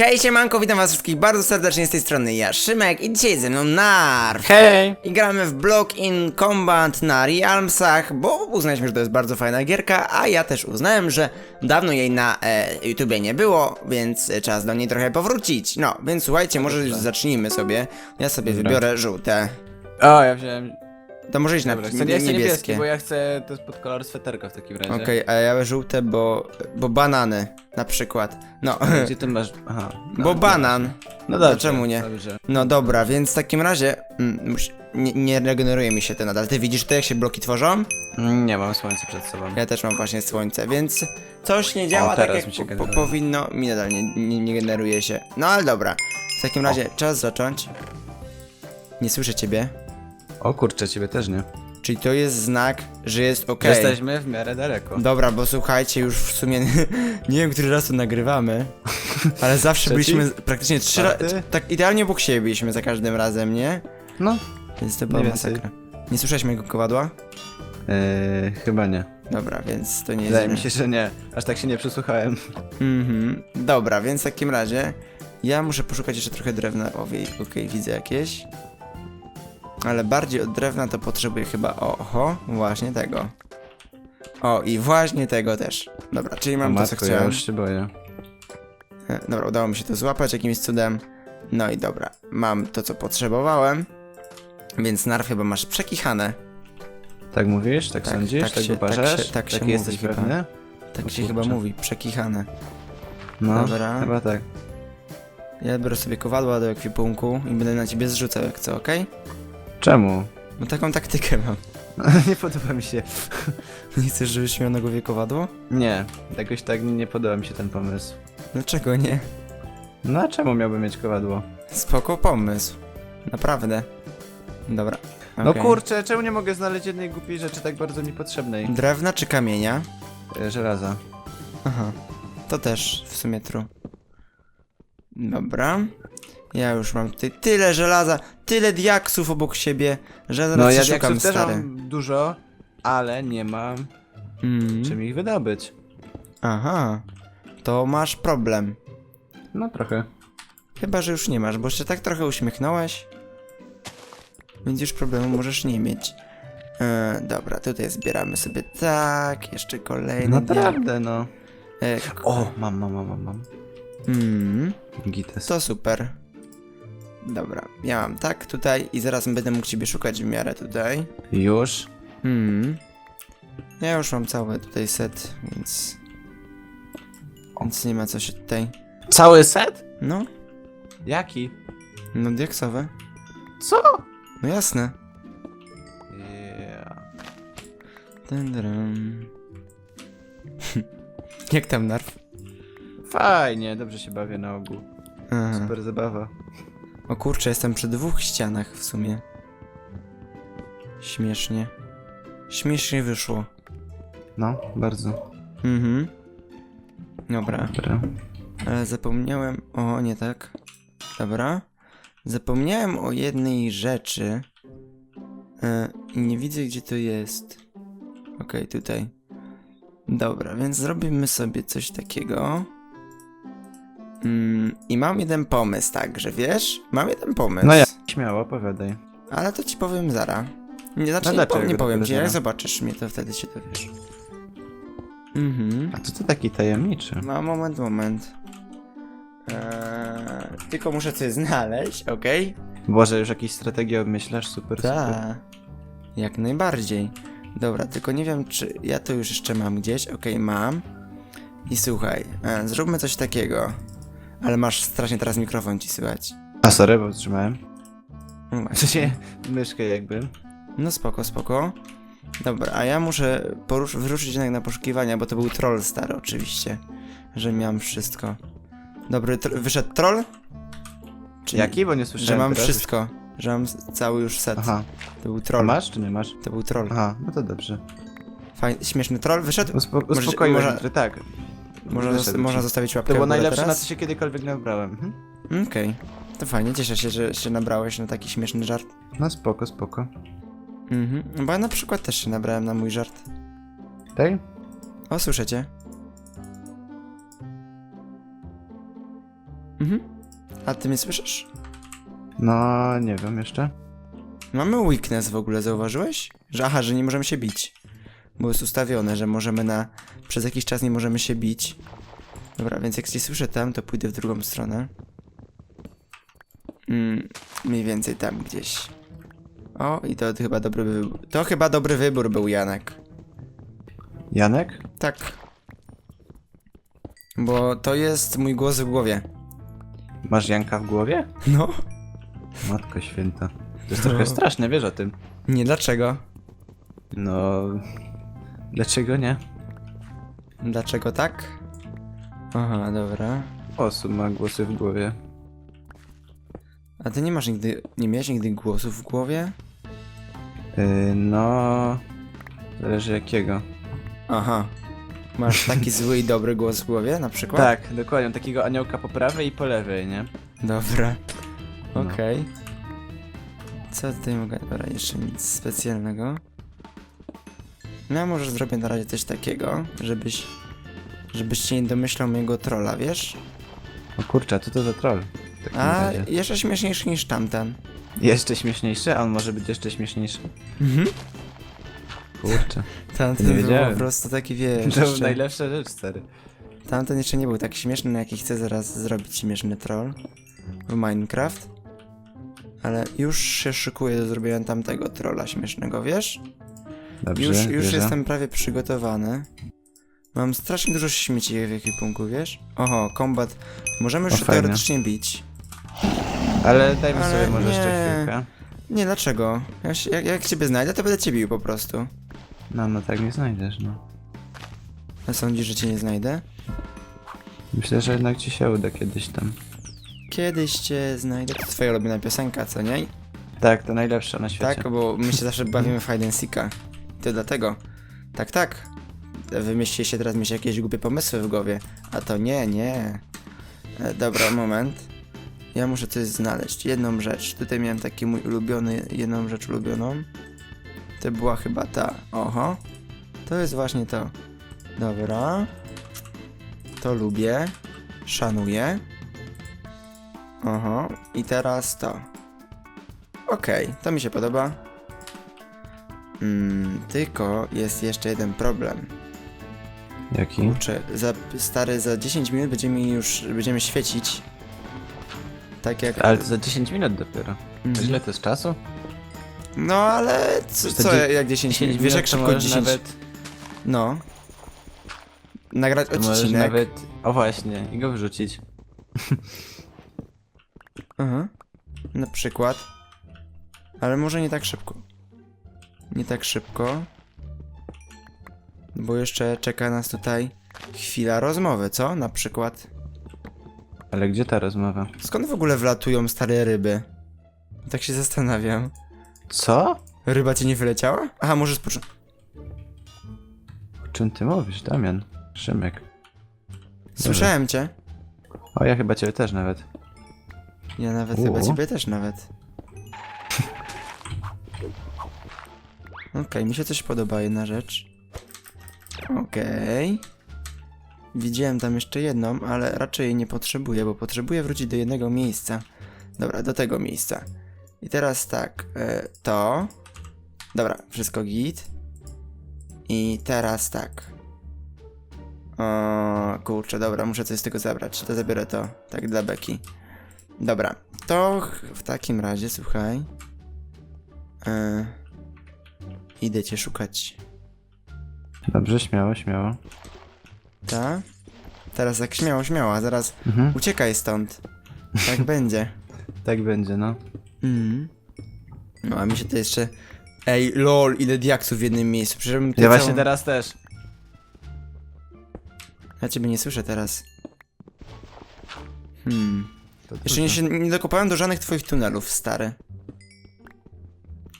Hej siemanko, witam was wszystkich bardzo serdecznie z tej strony ja, Szymek i dzisiaj ze mną Narf. Hej! I gramy w Block in Combat na Realmsach, bo uznaliśmy, że to jest bardzo fajna gierka, a ja też uznałem, że dawno jej na e, YouTubie nie było, więc e, czas do niej trochę powrócić. No, więc słuchajcie, może już zacznijmy sobie. Ja sobie Dobra. wybiorę żółte. O, ja wziąłem. To może iść na Dobra, chcę, nie chcę niebieski, niebieskie. bo ja chcę to jest pod kolor sweterka w takim razie. Okej, a ja żółte, bo, bo banany na przykład. No, Gdzie ty masz. Aha. No, bo banan. No dobrze. czemu nie? Dobrze. No dobra, więc w takim razie mm, musi- nie, nie regeneruje mi się ten nadal. Ty widzisz to, jak się bloki tworzą? Mm, Nie mam słońca przed sobą. Ja też mam właśnie słońce, więc coś nie działa tak, teraz jak mi się po, po, generuje. powinno. Mi nadal nie, nie, nie generuje się. No ale dobra. W takim razie czas zacząć. Nie słyszę ciebie. O kurczę, ciebie też nie. Czyli to jest znak, że jest ok. Jesteśmy w miarę daleko. Dobra, bo słuchajcie, już w sumie nie wiem, który raz to nagrywamy, ale zawsze Trzeci? byliśmy praktycznie trzy razy. Czwarty? Tak idealnie obok siebie byliśmy za każdym razem, nie? No. Więc to była Mniej więcej. masakra. Nie słyszałeś mojego kowadła? Eee, chyba nie. Dobra, więc to nie jest. Wydaje mi się, że nie. Aż tak się nie przysłuchałem. Mhm. Dobra, więc w takim razie ja muszę poszukać jeszcze trochę drewna. O, wie- okej, widzę jakieś. Ale bardziej od drewna to potrzebuję chyba. Oho, właśnie tego. O, i właśnie tego też. Dobra, czyli mam to, co matko, ja chciałem. już się boję. E, Dobra, udało mi się to złapać jakimś cudem. No i dobra, mam to, co potrzebowałem. Więc Narw chyba masz przekichane. Tak mówisz? Tak, Tak, sądzisz? tak Tak, się- uważasz? tak się- tak się Taki jesteś mówi chyba. pewny? Tak się kurczę. chyba mówi, przekichane. No, Dobra. chyba tak. Ja biorę sobie kowadła do ekwipunku i będę na ciebie zrzucał jak co, okej? Czemu? No taką taktykę mam. nie podoba mi się. Nie chcesz, żebyś miał na głowie kowadło? Nie, jakoś tak nie podoba mi się ten pomysł. Dlaczego nie? No a czemu miałbym mieć kowadło? Spoko pomysł. Naprawdę. Dobra. No okej. kurczę, czemu nie mogę znaleźć jednej głupiej rzeczy tak bardzo mi potrzebnej? Drewna czy kamienia? E, Żelaza. Aha. To też w sumie true. Dobra. Ja już mam tutaj tyle żelaza, tyle diaksów obok siebie, że zaraz No się ja szukam, diaksów też stary. mam dużo, ale nie mam Mm. czym ich wydobyć. Aha. To masz problem. No trochę. Chyba, że już nie masz, bo się tak trochę uśmiechnąłeś. Więc już problemu możesz nie mieć. E, dobra, tutaj zbieramy sobie tak, jeszcze kolejny. diak- Naprawdę no. E, k- O, mam, mam, mam, mam, mam. mm, Gites. to super. Dobra, ja mam tak tutaj i zaraz będę mógł ciebie szukać w miarę tutaj. Już? Hmm. Ja już mam cały tutaj set, więc... Więc nie ma co się tutaj... Cały set? No, Jaki? no diaksowe. Co? No jasne. Yeah. Dun. Jak tam narw? Fajnie, dobrze się bawię na ogół. Aha. Super zabawa. O kurczę, jestem przy dwóch ścianach w sumie. Śmiesznie. Śmiesznie wyszło. No, bardzo. Mhm. Dobra, Dobra. ale zapomniałem. O, nie tak. Dobra. Zapomniałem o jednej rzeczy. E, nie widzę, gdzie to jest. Okej, tutaj. Dobra, więc zrobimy sobie coś takiego. Mm, I mam jeden pomysł, tak, że wiesz? Mam jeden pomysł. No ja. Śmiało, opowiadaj. Ale to ci powiem zara. Nie, znaczy No nie, dlaczego po, nie powiem dopiero ci, jak zara? zobaczysz mnie, to wtedy się dowiesz. Mhm. A co to taki tajemniczy? No, moment, moment. Eee, tylko muszę coś znaleźć, okej? Boże, już jakieś strategie obmyślasz? Super, super. Tak. Jak najbardziej. Dobra, tylko nie wiem, czy ja to już jeszcze mam gdzieś. Okej, mam. I słuchaj, e, zróbmy coś takiego. Ale masz strasznie teraz mikrofon ci słychać. A sorry, bo trzymałem. No W właśnie. sensie, myszkę jakby. No spoko, spoko. Dobra, a ja muszę porusz- wyruszyć jednak na poszukiwania, bo to był troll stary oczywiście. Że miałem wszystko. Dobry, tr- wyszedł troll? Czy Jaki? Bo nie Że słyszałem mam teraz. wszystko. Że mam s- cały już set. Aha. To był A troll. masz czy nie masz? To był troll. Aha, no to dobrze. Fajny, śmieszny troll wyszedł? Uspo uspokoiłem, może- że tak. Można, Wyszedł zosta- można ci. zostawić łapkę To było w górę najlepsze, na teraz? co się kiedykolwiek nabrałem. Mhm. Okej. To fajnie, cieszę się, że się nabrałeś na taki śmieszny żart. No spoko, spoko. Mhm. Bo ja na przykład też się nabrałem na mój żart. Tak? O, słyszycie? Mhm. A ty mnie słyszysz? No, nie wiem jeszcze. Mamy weakness w ogóle, zauważyłeś? Że aha, że nie możemy się bić. Bo jest ustawione, że możemy na... Przez jakiś czas nie możemy się bić. Dobra, więc jak cię słyszę tam, to pójdę w drugą stronę. Mm, mniej więcej tam gdzieś. O, i to chyba dobry wybór. To chyba dobry wybór był, Janek. Janek? Tak. Bo to jest mój głos w głowie. Masz Janka w głowie? No. Matko święta. To jest No. trochę straszne, wiesz o tym. Nie, dlaczego? No... Dlaczego nie? Dlaczego tak? Aha, dobra. Osób ma głosy w głowie. A ty nie masz nigdy, nie miałeś nigdy głosów w głowie? Yy, no... Zależy jakiego. Aha. Masz taki zły i dobry głos w głowie na przykład? Tak, dokładnie. Takiego aniołka po prawej i po lewej, nie? Dobra. No. Okej. Co tutaj mogę... Dobra, jeszcze nic specjalnego. No, może zrobię na razie coś takiego, żebyś... Żebyś się nie domyślał mojego trolla, wiesz? O kurczę, a co to za troll? W takim A razie. jeszcze śmieszniejszy niż tamten. Jeszcze śmieszniejszy? A on może być jeszcze śmieszniejszy. Mhm. Kurczę. Tamten Nie był wiedziałem. po prostu taki, wiesz... To jeszcze- najlepsza rzecz, stary. Tamten jeszcze nie był tak śmieszny, jaki chcę zaraz zrobić śmieszny troll w Minecraft. Ale już się szykuję do zrobienia tamtego trolla śmiesznego, wiesz? Dobrze, już już jestem prawie przygotowany. Mam strasznie dużo śmieci w ekwipunku, wiesz? Oho, kombat. Możemy już O, się fajnie. teoretycznie bić. Ale dajmy Ale sobie może jeszcze nie. chwilkę. Nie, dlaczego? Jak, się- jak, jak ciebie znajdę, to będę cię bił po prostu. No, no tak nie znajdziesz, no. A sądzisz, że cię nie znajdę? Myślę, że jednak ci się uda kiedyś tam. Kiedyś cię znajdę. To twoja ulubiona piosenka, co nie? Tak, to najlepsza na świecie. Tak, bo my się zawsze bawimy w hide and seeka. To dlatego. Tak, tak. Wymyślcie się teraz mieć jakieś głupie pomysły w głowie. A to nie, nie. E, dobra, moment. Ja muszę coś znaleźć. Jedną rzecz. Tutaj miałem taki mój ulubiony, jedną rzecz ulubioną. To była chyba ta. Oho. To jest właśnie to. Dobra. To lubię. Szanuję. Oho. I teraz to. Okej, to mi się podoba. Mm, tylko jest jeszcze jeden problem. Jaki? Kurczę, za, stary, za 10 minut będziemy już, będziemy świecić. Tak jak... Ale to za 10 minut dopiero. Mhm. źle to jest czasu? No ale co, co jak 10 minut? Wiesz jak to szybko możesz 10... nawet, No. Nagrać to możesz odcinek. nawet... O właśnie, i go wrzucić. Aha. Na przykład. Ale może nie tak szybko. Nie tak szybko. Bo jeszcze czeka nas tutaj chwila rozmowy, co? Na przykład. Ale gdzie ta rozmowa? Skąd w ogóle wlatują stare ryby? Tak się zastanawiam. Co? Ryba ci nie wyleciała? Aha, może z początku. O czym ty mówisz, Damian? Szymek. Słyszałem cię. O, ja chyba ciebie też nawet. Ja nawet U. chyba ciebie też nawet. Okej, mi się coś podoba jedna rzecz. Okej. Widziałem tam jeszcze jedną, ale raczej jej nie potrzebuję, bo potrzebuję wrócić do jednego miejsca. Dobra, do tego miejsca. I teraz tak, e, to. Dobra, wszystko git. I teraz tak. O, kurczę, dobra, muszę coś z tego zabrać. To zabiorę to, tak dla beki. Dobra, to w takim razie, słuchaj. E, idę cię szukać. Dobrze, śmiało, śmiało. Ta? Teraz jak śmiało, śmiało, a zaraz Mhm. uciekaj stąd. Tak będzie. Tak będzie, no. Mhm. No a mi się to jeszcze... Ej, lol, ile diaksów w jednym miejscu. Przecież bym Ja właśnie całą- teraz też. Ja ciebie nie słyszę teraz. Hmm. To Jeszcze nie, się nie dokopałem do żadnych twoich tunelów, stary.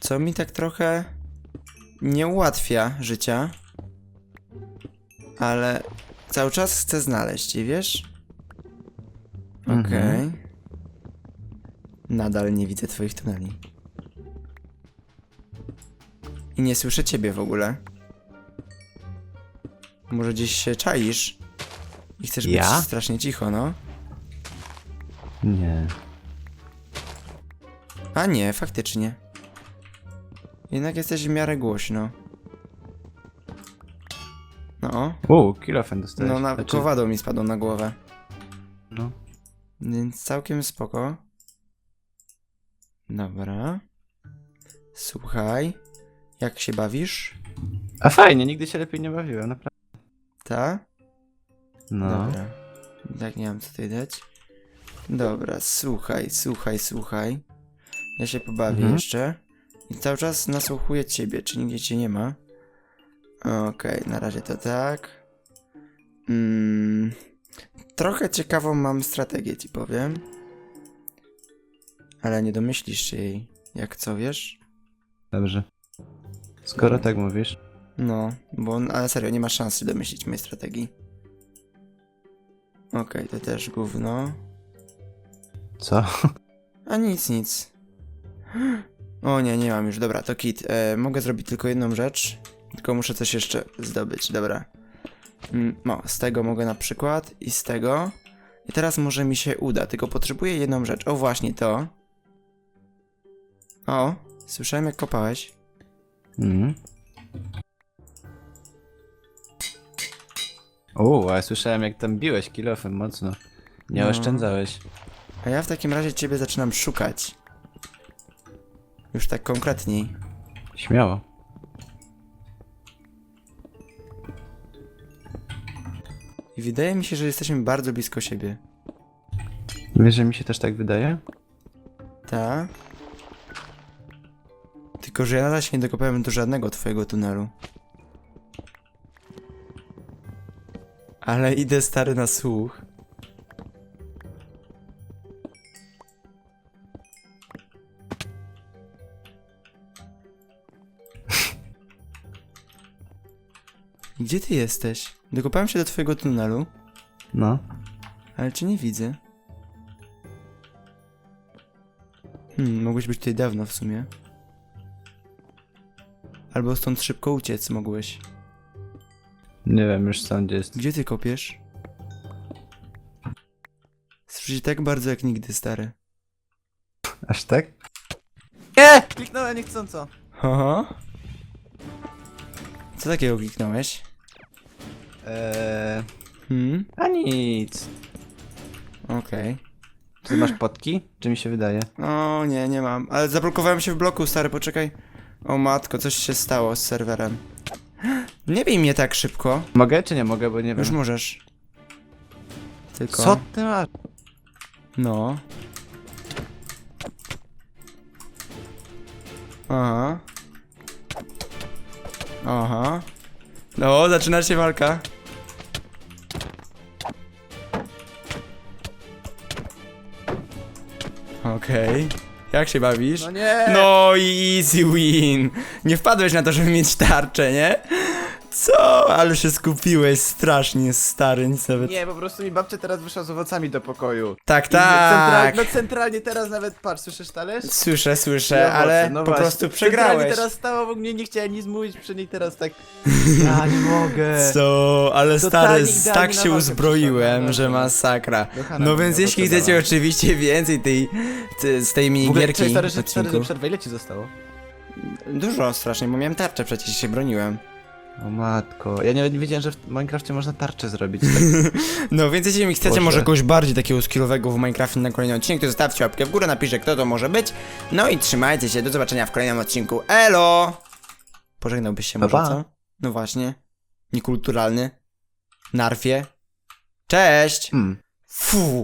Co mi tak trochę nie ułatwia życia. Ale cały czas chcę znaleźć je, wiesz? Okej. Mhm. Nadal nie widzę twoich tuneli. I nie słyszę ciebie w ogóle. Może gdzieś się czaisz i chcesz Ja? być strasznie cicho, no? Nie. A nie, faktycznie. Jednak jesteś w miarę głośno. No, Uuu, kilofen dostałeś. no na, Znaczy, kowadło mi spadło na głowę. No. Więc całkiem spoko. Dobra. Słuchaj, jak się bawisz? A fajnie, nigdy się lepiej nie bawiłem, naprawdę. Ta? No. Dobra. Tak nie mam co tutaj dać. Dobra, słuchaj, słuchaj, słuchaj. Ja się pobawię Mhm. jeszcze. I cały czas nasłuchuję ciebie, czy nigdzie cię nie ma. Okej, na razie to tak. Mm, trochę ciekawą mam strategię, ci powiem. Ale nie domyślisz się jej, jak co wiesz? Dobrze. Skoro tak mówisz. No, bo ale serio, nie ma szans się domyślić mojej strategii. Okej, to też gówno. Co? A nic, nic. O nie, nie mam już. Dobra, to kit. E, mogę zrobić tylko jedną rzecz. Tylko muszę coś jeszcze zdobyć. Dobra. Mm, No, z tego mogę na przykład i z tego. I teraz może mi się uda, tylko potrzebuję jedną rzecz. O, właśnie to. O, słyszałem jak kopałeś. Mhm. Uuu, a ja słyszałem jak tam biłeś kilofem mocno. Nie No. oszczędzałeś. A ja w takim razie ciebie zaczynam szukać. Już tak konkretniej. Śmiało. I wydaje mi się, że jesteśmy bardzo blisko siebie. Wiesz, że mi się też tak wydaje? Ta. Tylko, że ja nadal się nie dokopałem do żadnego twojego tunelu. Ale idę stary na słuch. Gdzie ty jesteś? Dokopałem się do twojego tunelu, No. ale cię nie widzę. Hmm, mogłeś być tutaj dawno w sumie. Albo stąd szybko uciec mogłeś. Nie wiem już co gdzie jest. Gdzie ty kopiesz? Słyszy tak bardzo jak nigdy, stary. Aż tak? Nie! Kliknąłem niechcąco. Aha. Co takiego kliknąłeś? Eee, Hmm? a nic. Okej. Czy masz potki? Czy mi się wydaje? O nie, nie mam. Ale zablokowałem się w bloku, stary, poczekaj. O matko, coś się stało z serwerem. Nie bij mnie tak szybko. Mogę czy nie mogę, bo nie wiem. Już możesz. Tylko. Co ty masz? No. Aha. Aha. No, zaczyna się walka. Okej. Jak się bawisz? No nie! No i easy win. Nie wpadłeś na to, żeby mieć tarczę, nie? Co? Ale się skupiłeś strasznie, stary, nic nawet. Nie, po prostu mi babcia teraz wyszła z owocami do pokoju. Tak, I Central, tak. no centralnie teraz nawet, patrz, słyszysz talerz? Słyszę, I słyszę, owoce, ale no po właśnie. prostu Centralnie przegrałeś. teraz stała w ogóle, nie chciałem nic mówić przy niej, teraz tak... Ja nie mogę. Co? Ale Totalnie stary, idealnie tak na się walkę uzbroiłem, przyszła, że masakra. Kochana No więc jeśli owoce chcecie dała. oczywiście więcej tej, te- z tej W ogóle, minigierki cześć, stary, w że stary, odcinku. że ile ci zostało? Dużo strasznie, bo miałem tarczę, przecież się broniłem. O matko, ja nie, wiedziałem, że w Minecrafcie można tarczę zrobić. Tak. No więc jeśli chcecie Boże. może kogoś bardziej takiego skillowego w Minecrafcie na kolejny odcinek, to zostawcie łapkę w górę, napiszcie kto to może być. No i trzymajcie się, do zobaczenia w kolejnym odcinku. Elo! Pożegnałbyś się Pa, może, pa. co? No właśnie. Niekulturalny. Narfie. Cześć! Hmm. Fu!